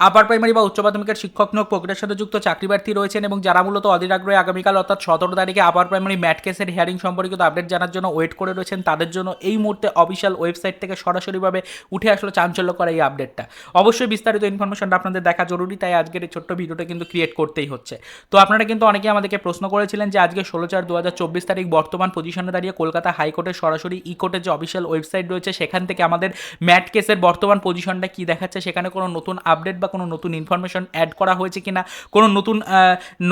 Upper primary বা উচ্চ মাধ্যমিকের শিক্ষক নিয়োগ প্রক্রিয়ার সাথে যুক্ত চাকরি প্রার্থী রয়েছেন এবং যারা মূলত অধীর আগ্রহে আগামীকাল অর্থাৎ সতেরো তারিখে আপার প্রাইমারি ম্যাট কেসের হিয়ারিং সম্পর্কিত আপডেট জানার জন্য ওয়েট করে রয়েছেন, তাদের জন্য এই মুহূর্তে অফিসিয়াল ওয়েবসাইট থেকে সরাসরিভাবে উঠে আসলো চাঞ্চল্য করা এই আপডেটটা অবশ্যই বিস্তারিত ইনফরমেশনটা আপনাদের দেখা জরুরি, তাই আজকের এই ছোট্ট ভিডিওটা কিন্তু ক্রিয়েট করতেই হচ্ছে। তো আপনারা কিন্তু অনেকেই আমাদেরকে প্রশ্ন করেছিলেন যে আজকে ষোলো চার দু তারিখ বর্তমান পজিশনে দাঁড়িয়ে কলকাতা হাইকোর্টের সরাসরি ই কোর্টের যে অফিসিয়াল ওয়েবসাইট রয়েছে, সেখান থেকে আমাদের ম্যাট কেসের বর্তমান পজিশনটা কি দেখাচ্ছে, সেখানে কোনো নতুন আপডেট বা কোনো নতুন ইনফরমেশন অ্যাড করা হয়েছে কিনা, কোনো নতুন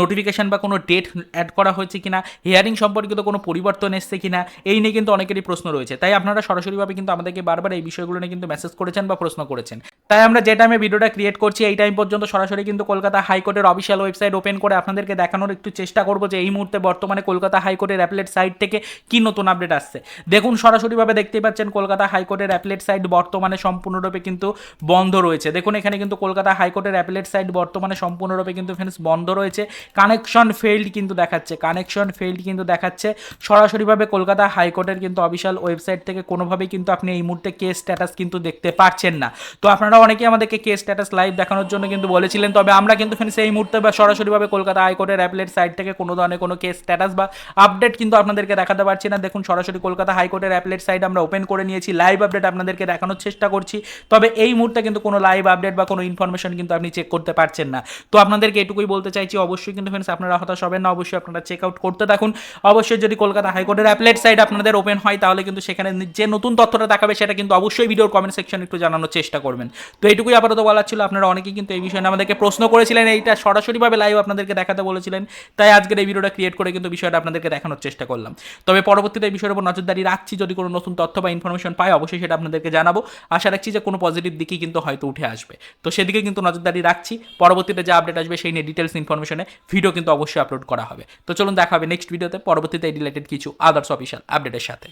নোটিফিকেশান বা কোনো ডেট অ্যাড করা হয়েছে কিনা হিয়ারিং সম্পর্কিত কোনো পরিবর্তন এসছে কিনা, এই নিয়ে কিন্তু অনেকেরই প্রশ্ন রয়েছে। তাই আপনারা সরাসরিভাবে কিন্তু আমাদেরকে বারবার এই বিষয়গুলো নিয়ে কিন্তু মেসেজ করেছেন বা প্রশ্ন করেছেন। তাই আমরা যে টাইমে ভিডিওটা ক্রিয়েট করছি, এই টাইম পর্যন্ত সরাসরি কিন্তু কলকাতা হাইকোর্টের অফিসিয়াল ওয়েবসাইট ওপেন করে আপনাদেরকে দেখানোর একটু চেষ্টা করব যে এই মুহূর্তে বর্তমানে কলকাতা হাইকোর্টের অ্যাপলেট সাইট থেকে কি নতুন আপডেট আসছে। দেখুন, সরাসরিভাবে দেখতেই পাচ্ছেন কলকাতা হাইকোর্টের অ্যাপলেট সাইট বর্তমানে সম্পূর্ণরূপে কিন্তু বন্ধ রয়েছে। দেখুন, এখানে কিন্তু কলকাতা হাইকোর্টের অ্যাপলেট সাইট বর্তমানে সম্পূর্ণরূপে কিন্তু ফ্রেন্ডস বন্ধ রয়েছে। কানেকশন ফেল্ড কিন্তু দেখাচ্ছে কানেকশন ফেল্ড কিন্তু দেখাচ্ছে। সরাসরিভাবে কলকাতা হাইকোর্টের কিন্তু অফিসিয়াল ওয়েবসাইট থেকে কোনোভাবেই কিন্তু আপনি এই মুহূর্তে কেস স্ট্যাটাস কিন্তু দেখতে পাচ্ছেন না। তো আপনারা অনেকেই আমাদেরকে কেস স্ট্যাটাস লাইভ দেখানোর জন্য কিন্তু বলেছিলেন, তবে আমরা কিন্তু ফ্রেন্ডস এই মুহূর্তে বা সরাসরিভাবে কলকাতা হাইকোর্টের অ্যাপলেট সাইট থেকে কোনো ধরনের কোনো কেস স্ট্যাটাস বা আপডেট কিন্তু আপনাদেরকে দেখাতে পারছি না। দেখুন, সরাসরি কলকাতা হাইকোর্টের অ্যাপলেট সাইট আমরা ওপেন করে নিয়েছি লাইভ আপডেট আপনাদেরকে দেখানোর চেষ্টা করছি। তবে এই মুহূর্তে কিন্তু কোনো লাইভ আপডেট বা কোনো ইনফরমেশন কিন্তু আপনি চেক করতে পারছেন না। তো আপনাদেরকে এটুকুই বলতে চাইছি, অবশ্যই কিন্তু ফ্রেন্ডস আপনারা হতাশ হবেন না, অবশ্যই আপনারা চেক আউট করতে থাকুন। অবশ্যই যদি কলকাতা হাইকোর্টের অ্যাপলেট সাইট আপনাদের ওপেন হয়, তাহলে কিন্তু সেখানে যে নতুন তথ্যটা দেখাবে, সেটা কিন্তু অবশ্যই ভিডিওর কমেন্ট সেকশন একটু জানানোর চেষ্টা করবেন। তো এইটুকুই আপাতত বলার ছিল। আপনারা অনেকেই কিন্তু এই বিষয়ে আমাদেরকে প্রশ্ন করেছিলেন। এইটা সরাসরিভাবে লাইভ আপনাদেরকে দেখাতে বলেছিলেন। তাই আজকের এই ভিডিওটা ক্রিয়েট করে কিন্তু বিষয়টা আপনাদেরকে দেখানোর চেষ্টা করলাম। তবে পরবর্তীতে এই বিষয়ের উপর নজরদারি রাখছি। যদি কোনো নতুন তথ্য বা ইনফরমেশন পাই, অবশ্যই সেটা আপনাদেরকে জানাব। আশা রাখছি যে কোনো পজিটিভ দিকই কিন্তু হয়তো উঠে আসবে। তো সেদিকে কিন্তু নজরদারি রাখছি। পরবর্তীতে যে আপডেট আসবে সেই নিয়ে ডিটেলস ইনফরমেশনে ভিডিও কিন্তু অবশ্যই আপলোড করা হবে। তো চলুন দেখা হবে নেক্সট ভিডিওতে পরবর্তীতে এই রিলেটেড কিছু আদার্স অফিসিয়াল আপডেটের সাথে।